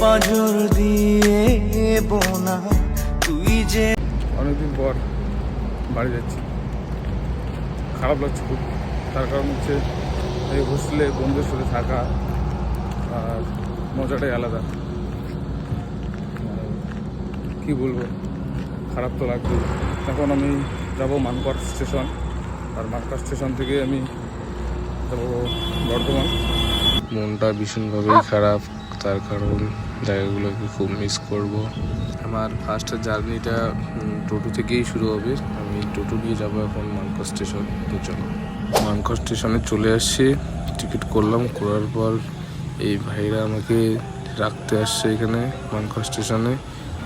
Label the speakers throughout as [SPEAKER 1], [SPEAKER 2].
[SPEAKER 1] পাঁজর দিয়ে বোনা তুই যে
[SPEAKER 2] অনেকদিন পর বাড়ি যাচ্ছি। খারাপ লাগছে খুব। তার কারণ হচ্ছে এই হোস্টেলে বন্ধুদের সাথে থাকা আর মজাটাই আলাদা। আর কি বলব খারাপ তো লাগবে এখন আমি যাব মানকর স্টেশন। আর মানকর স্টেশন থেকে আমি যাব বর্ধমান। মনটা ভীষণভাবেই খারাপ। তার কারণ জায়গাগুলোকে খুব মিস করব। আমার ফার্স্ট জার্নিটা টোটো থেকেই শুরু হবে। আমি টোটো নিয়ে যাব এখন মানকর স্টেশন তো চলো স্টেশনে চলে আসছি টিকিট করলাম, করার পর এই ভাইরা আমাকে রাখতে আসছে এখানে মানকর স্টেশনে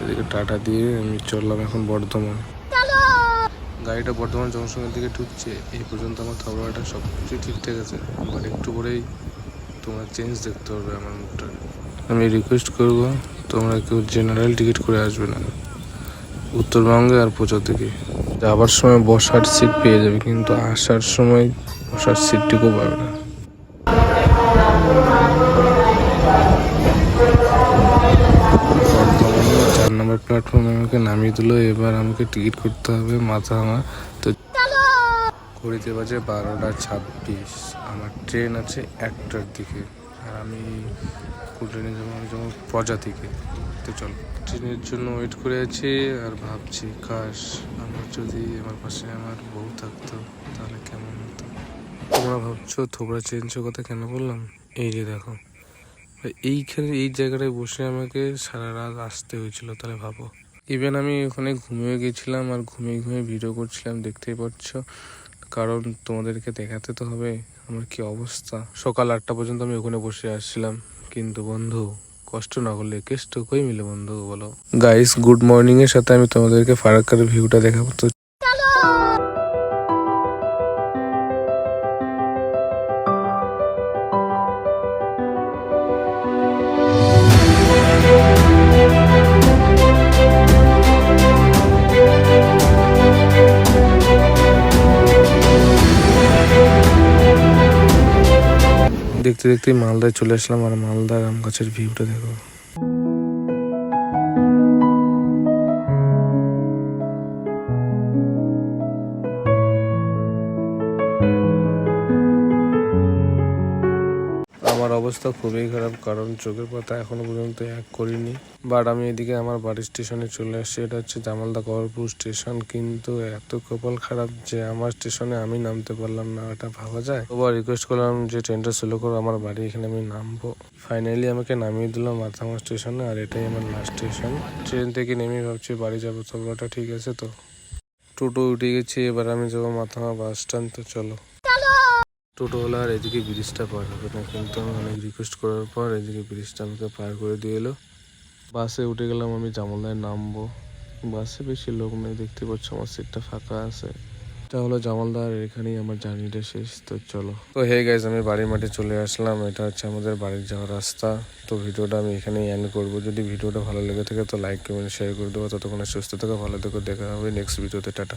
[SPEAKER 2] এদিকে টাটা দিয়ে আমি চললাম এখন বর্ধমান। গাড়িটা বর্ধমান জংশনের দিকে ঢুকছে, এই পর্যন্ত আমার থবড়াটা সব কিছু ঠিকঠাক আছে। বাট একটু পরেই তোমার চেঞ্জ দেখতে হবে মুখটা। আমি রিকোয়েস্ট করব, তোমরা কেউ জেনারেল টিকিট করে আসবে না। উত্তরবঙ্গে আর পৌঁছার দিকে যাওয়ার সময় বসার সিট পেয়ে যাবে, কিন্তু আসার সময় বসার সিটটুকু পাবে না। চার নম্বর প্ল্যাটফর্মে আমাকে নামিয়ে দিল, এবার আমাকে টিকিট করতে হবে মাথা আমার তো ঘড়িতে বাজে বারোটা ছাব্বিশ। আমার ট্রেন আছে একটার দিকে। আর আমি ট্রেনে যাব আমি যাব প্রজাতিকে। তো চল, ট্রেনের জন্য ওয়েট করে আছি আর ভাবছি, কাশ, আমার যদি আমার পাশে আমার বউ থাকতো, তাহলে কেমন হতো? তোমরা ভাবছ থোবড়া চেঞ্জের কথা কেন বললাম? এই যে দেখো এইখানে এই জায়গাটায় বসে আমাকে সারা রাত আসতে হয়েছিল, তাহলে ভাবো। ইভেন আমি ওখানে ঘুমিয়ে গেছিলাম আর ঘুমিয়ে ঘুমিয়ে ভিডিও করছিলাম, দেখতেই পাচ্ছ। কারণ তোমাদেরকে দেখাতে তো হবে আমার কি অবস্থা। সকাল আটটা পর্যন্ত আমি ওখানে বসে আসছিলাম। কিন্তু বন্ধু, কষ্ট না করলে কেষ্ট কই মিলে বন্ধু বলো। গাইস গুড মর্নিং এর সাথে আমি তোমাদেরকে ফারাক্কার ভিউটা দেখাবো। তো দেখতে দেখতে মালদায় চলে আসলাম আর মালদার আম গাছের ভিউটা দেখো। আমার অবস্থা খুবই খারাপ, কারণ চোখের পাতা এখনও পর্যন্ত এক করিনি। বাট আমি এদিকে আমার বাড়ির স্টেশনে চলে আসছি, এটা হচ্ছে জামালদা কবরপুর স্টেশন। কিন্তু এত কপাল খারাপ যে আমার স্টেশনে আমি নামতে পারলাম না, এটা ভাবা যায়? ওবার রিকোয়েস্ট করলাম যে ট্রেনটা স্লো করো, আমার বাড়ি এখানে আমি নামবো। ফাইনালি আমাকে নামিয়ে দিল মাথামা স্টেশনে, আর এটাই আমার লাস্ট স্টেশন ট্রেন থেকে নেমে ভাবছি বাড়ি যাব তো ঠিক আছে তো? টোটো উঠে গেছি, এবার আমি যাব মাথামা বাস স্ট্যান্ড তো, চলো। টোটোওয়ালা আর এদিকে ব্রিজটা পার হবে না, কিন্তু আমি অনেক রিকোয়েস্ট করার পর এদিকে ব্রিজটা আমাকে পার করে দিয়ে এলো। বাসে উঠে গেলাম, আমি জামালদায় নামবো। বাসে বেশি লোক নেই, দেখতে পাচ্ছ আমার সিটটা ফাঁকা আছে। এটা হলো জামালদার, এখানেই আমার জার্নিটা শেষ, তো চলো। তো হে গাইজ আমি বাড়ির মাঠে চলে আসলাম, এটা হচ্ছে আমাদের বাড়ির যাওয়ার রাস্তা। তো ভিডিওটা আমি এখানেই এন্ড করব। যদি ভিডিওটা ভালো লেগে থাকে, তো লাইক কমেন্ট শেয়ার করে দেবো। ততক্ষণে সুস্থ থাকো, ভালো থেকো, দেখা হবে নেক্সট ভিডিওতে টাটা।